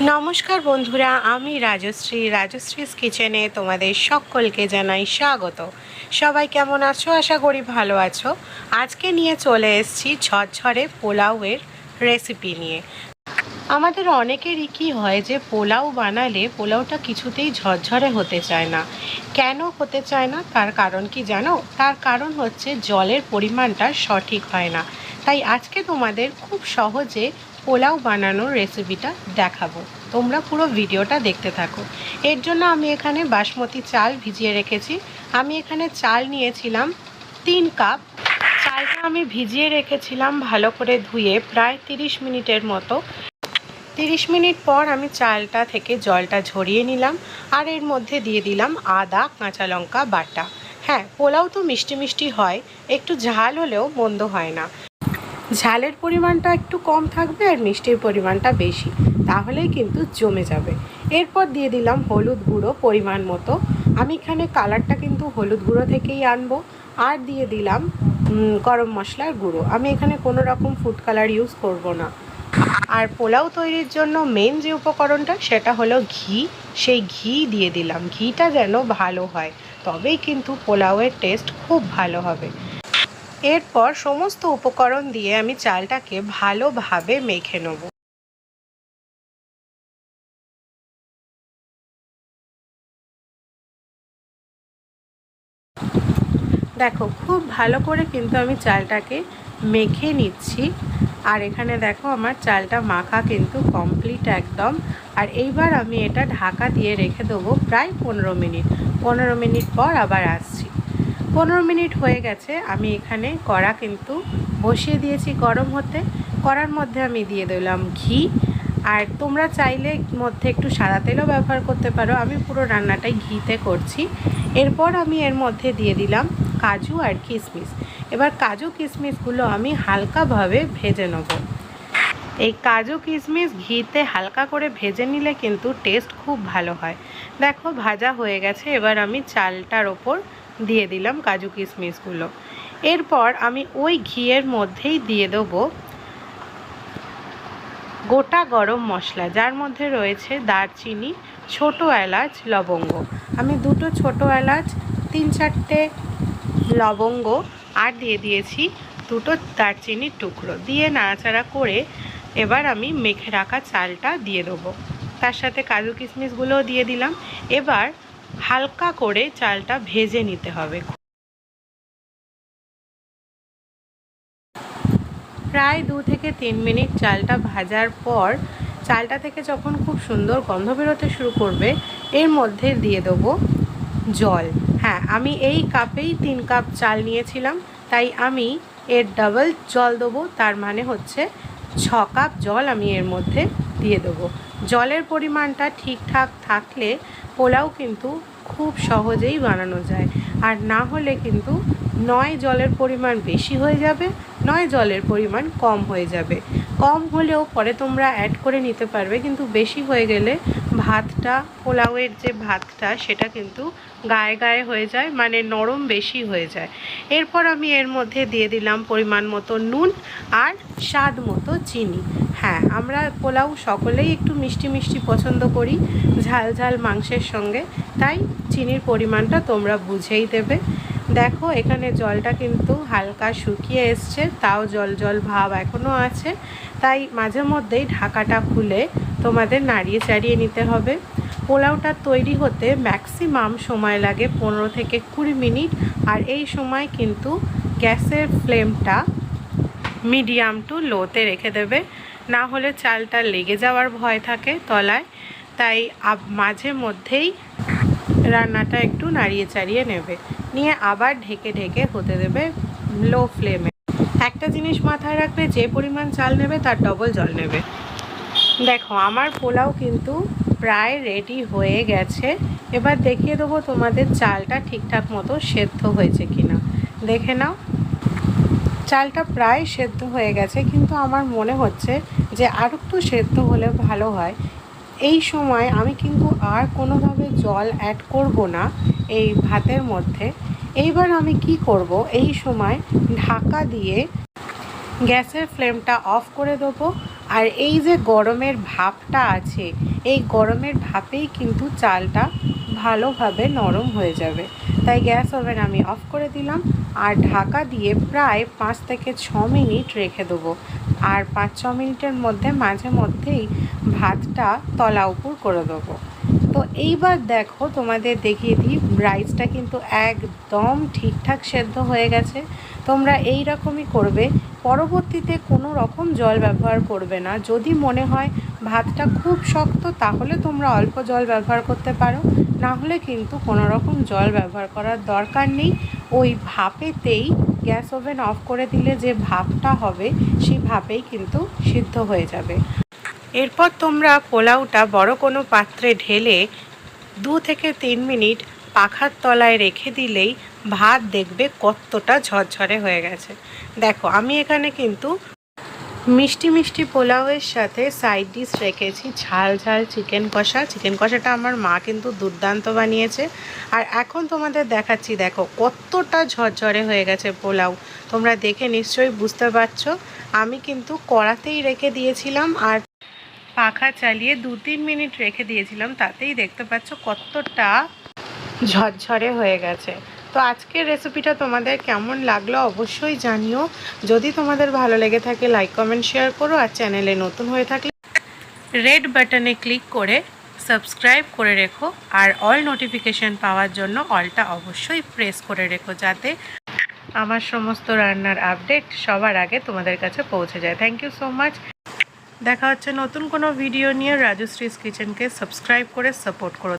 নমস্কার বন্ধুরা, আমি রাজশ্রী। রাজশ্রীস কিচেনে তোমাদের সকলকে জানাই স্বাগত। সবাই কেমন আছো? আশা করি ভালো আছো। আজকে নিয়ে চলে এসেছি ঝরঝরে পোলাওয়ের রেসিপি নিয়ে। আমাদের অনেকেরই কী হয় যে, পোলাও বানালে পোলাওটা কিছুতেই ঝরঝরে হতে চায় না। কেন হতে চায় না? তার কারণ কি জানো? তার কারণ হচ্ছে জলের পরিমাণটা সঠিক হয় না। তাই আজকে তোমাদের খুব সহজে পোলাও বানানোর রেসিপিটা দেখাবো। তোমরা পুরো ভিডিওটা দেখতে থাকো। এর জন্য আমি এখানে বাসমতি চাল ভিজিয়ে রেখেছি। আমি এখানে চাল নিয়েছিলাম তিন কাপ। চালটা আমি ভিজিয়ে রেখেছিলাম ভালো করে ধুয়ে প্রায় তিরিশ মিনিটের মতো। তিরিশ মিনিট পর আমি চালটা থেকে জলটা ঝরিয়ে নিলাম আর এর মধ্যে দিয়ে দিলাম আদা, কাঁচা লঙ্কা, বাটা। হ্যাঁ পোলাও তো মিষ্টি মিষ্টি হয়, একটু ঝাল হলেও মন্দ হয় না। ঝালের পরিমাণটা একটু কম থাকবে আর মিষ্টির পরিমাণটা বেশি, তাহলেই কিন্তু জমে যাবে। এরপর দিয়ে দিলাম হলুদ গুঁড়ো পরিমাণ মতো। আমি এখানে কালারটা কিন্তু হলুদ গুঁড়ো থেকেই আনব। আর দিয়ে দিলাম গরম মশলার গুঁড়ো। আমি এখানে কোনো রকম ফুড কালার ইউজ করব না। আর পোলাও তৈরির জন্য মেন যে উপকরণটা, সেটা হলো ঘি। সেই ঘি দিয়ে দিলাম। ঘিটা যেন ভালো হয়, তবেই কিন্তু পোলাওয়ের টেস্ট খুব ভালো হবে। এরপর সমস্ত উপকরণ দিয়ে আমি চালটাকে ভালোভাবে মেখে নেব। দেখো, খুব ভালো করে কিন্তু আমি চালটাকে মেখে নিচ্ছি। আর এখানে দেখো আমার চালটা মাখা কিন্তু কমপ্লিট একদম। আর এইবার আমি এটা ঢাকা দিয়ে রেখে দেবো প্রায় পনেরো মিনিট। পনেরো মিনিট পর আবার আসছি। পনেরো মিনিট হয়ে গেছে, আমি এখানে কড়া কিন্তু বসিয়ে দিয়েছি গরম হতে। কড়ার মধ্যে আমি দিয়ে দিলাম ঘি। আর তোমরা চাইলে মধ্যে একটু সাদা তেলও ব্যবহার করতে পারো। আমি পুরো রান্নাটাই ঘিতে করছি। এরপর আমি এর মধ্যে দিয়ে দিলাম কাজু আর কিশমিশ এবার কাজু কিশমিশগুলো আমি হালকাভাবে ভেজে নেব। এই কাজু কিশমিশ ঘিতে হালকা করে ভেজে নিলে কিন্তু টেস্ট খুব ভালো হয়। দেখো ভাজা হয়ে গেছে, এবার আমি চালটার ওপর দিয়ে দিলাম কাজু কিশমিশগুলো। এরপর আমি ওই ঘিয়ের মধ্যেই দিয়ে দেবো গোটা গরম মশলা, যার মধ্যে রয়েছে দারচিনি, ছোট এলাচ, লবঙ্গ। আমি দুটো ছোট এলাচ, তিন চারটে লবঙ্গ আর দিয়ে দিয়েছি দুটো দারচিনির টুকরো। দিয়ে নাড়াচাড়া করে এবার আমি মেখে রাখা চালটা দিয়ে দেবো। তার সাথে কাজু কিশমিশগুলোও দিয়ে দিলাম। এবার হালকা করে চালটা ভেজে নিতে হবে। প্রায় দু থেকে তিন মিনিট চালটা ভাজার পর চালটা থেকে যখন খুব সুন্দর গন্ধ বেরোতে শুরু করবে, এর মধ্যে দিয়ে দেবো জল। হ্যাঁ আমি এই কাপেই তিন কাপ চাল নিয়েছিলাম, তাই আমি এর ডাবল জল দেবো, তার মানে হচ্ছে ছ কাপ জল আমি এর মধ্যে দিয়ে দেবো। জলের পরিমাণটা ঠিকঠাক থাকলে পোলাও কিন্তু খুব সহজেই বানানো যায়। আর না হলে কিন্তু নয় জলের পরিমাণ বেশি হয়ে যাবে, নয় জলের পরিমাণ কম হয়ে যাবে। কম হলেও পরে তোমরা অ্যাড করে নিতে পারবে, কিন্তু বেশি হয়ে গেলে ভাতটা, পোলাওয়ের যে ভাতটা, সেটা কিন্তু গায়ে গায়ে হয়ে যায় মানে নরম বেশি হয়ে যায়। এরপর আমি এর মধ্যে দিয়ে দিলাম পরিমাণ মতো নুন আর স্বাদ মতো চিনি। হ্যাঁ আমরা পোলাও সকলেই একটু মিষ্টি মিষ্টি পছন্দ করি, ঝাল ঝাল মাংসের সঙ্গে। তাই চিনির পরিমাণটা তোমরা বুঝেই দেবে। দেখো, এখানে জলটা কিন্তু হালকা শুকিয়ে এসছে, তাও জল জল ভাব এখনও আছে। তাই মাঝে মধ্যেই ঢাকাটা খুলে তোমাদের নাড়িয়ে চাড়িয়ে নিতে হবে। পোলাওটা তৈরি হতে ম্যাক্সিমাম সময় লাগে পনেরো থেকে কুড়ি মিনিট। আর এই সময় কিন্তু গ্যাসের ফ্লেমটা মিডিয়াম টু লোতে রেখে দেবে। না হলে চালটা লেগে যাওয়ার ভয় থাকে তলায়। তাই মাঝে মধ্যেই রান্নাটা একটু নাড়িয়ে চাড়িয়ে নেবে। নিয়ে আবার ঢেকে ঢেকে হতে দেবে লো ফ্লেমে একটা জিনিস মাথায় রাখবে, যে পরিমাণ চাল নেবে তার ডবল জল নেবে। দেখো, আমার পোলাও কিন্তু প্রায় রেডি হয়ে গেছে। এবার দেখিয়ে দেবো তোমাদের চালটা ঠিকঠাক মতো সেদ্ধ হয়েছে কিনা। দেখে নাও। চালটা প্রায় সেদ্ধ হয়ে গেছে, কিন্তু আমার মনে হচ্ছে যে আর একটু সেদ্ধ হলে ভালো হয়। এই সময় আমি কিন্তু আর কোনোভাবে জল অ্যাড করব না এই ভাতের মধ্যে। এইবার আমি কি করব? এই সময় ঢাকা দিয়ে গ্যাসের ফ্লেমটা অফ করে দেবো। আর এই যে গরমের ভাপটা আছে, এই গরমের ভাপেই কিন্তু চালটা ভালোভাবে নরম হয়ে যাবে। তাই গ্যাস ওভেন আমি অফ করে দিলাম আর ঢাকা দিয়ে প্রায় পাঁচ থেকে ছ মিনিট রেখে দেবো। আর পাঁচ ছ মিনিটের মধ্যে মাঝে মধ্যেই ভাতটা তলা উপর করে দেবো। তো এইবার দেখো তোমাদের দেখিয়ে দিই রাইসটা কিন্তু একদম ঠিকঠাক সেদ্ধ হয়ে গেছে। তোমরা এই রকমই করবে পরবর্তীতে কোনো রকম জল ব্যবহার করবে না। যদি মনে হয় ভাতটা খুব শক্ত, তাহলে তোমরা অল্প জল ব্যবহার করতে পারো। না হলে কিন্তু কোনো রকম জল ব্যবহার করার দরকার নেই। ওই ভাপেতেই গ্যাস ওভেন অফ করে দিলে যে ভাপটা হবে, সেই ভাপেই কিন্তু সিদ্ধ হয়ে যাবে। এরপর তোমরা পোলাওটা বড় কোনো পাত্রে ঢেলে দু থেকে তিন মিনিট পাখার তলায় রেখে দিলেই ভাত দেখবে কতটা ঝরঝরে হয়ে গেছে। দেখো, আমি এখানে কিন্তু মিষ্টি মিষ্টি পোলাওয়ের সাথে সাইড ডিশ রেখেছি। ঝাল ঝাল চিকেন কষা। চিকেন কষাটা আমার মা কিন্তু দুর্দান্ত বানিয়েছে। আর এখন তোমাদের দেখাচ্ছি, দেখো, কতটা ঝরঝরে হয়ে গেছে পোলাও। তোমরা দেখে নিশ্চয়ই বুঝতে পারছ। আমি কিন্তু কড়াতেই রেখে দিয়েছিলাম আর পাখা চালিয়ে দু তিন মিনিট রেখে দিয়েছিলাম। তাতেই দেখতে পাচ্ছ কতটা ঝরঝরে হয়ে গেছে। তো আজকের রেসিপিটা তোমাদের কেমন লাগল অবশ্যই জানিও। যদি তোমাদের ভালো লেগে থাকে লাইক কমেন্ট শেয়ার করো আর চ্যানেলে নতুন হয়ে থাকলে রেড বাটনে ক্লিক করে সাবস্ক্রাইব করে রেখো আর অল নোটিফিকেশন পাওয়ার জন্য অলটা অবশ্যই প্রেস করে রেখো যাতে আমার সমস্ত রান্নার আপডেট সবার আগে তোমাদের কাছে পৌঁছে যায়। থ্যাংক ইউ সো মাচ দেখা হচ্ছে নতুন কোনো ভিডিও নিয়ে। রাজশ্রীস কিচেনকে সাবস্ক্রাইব করে সাপোর্ট করো।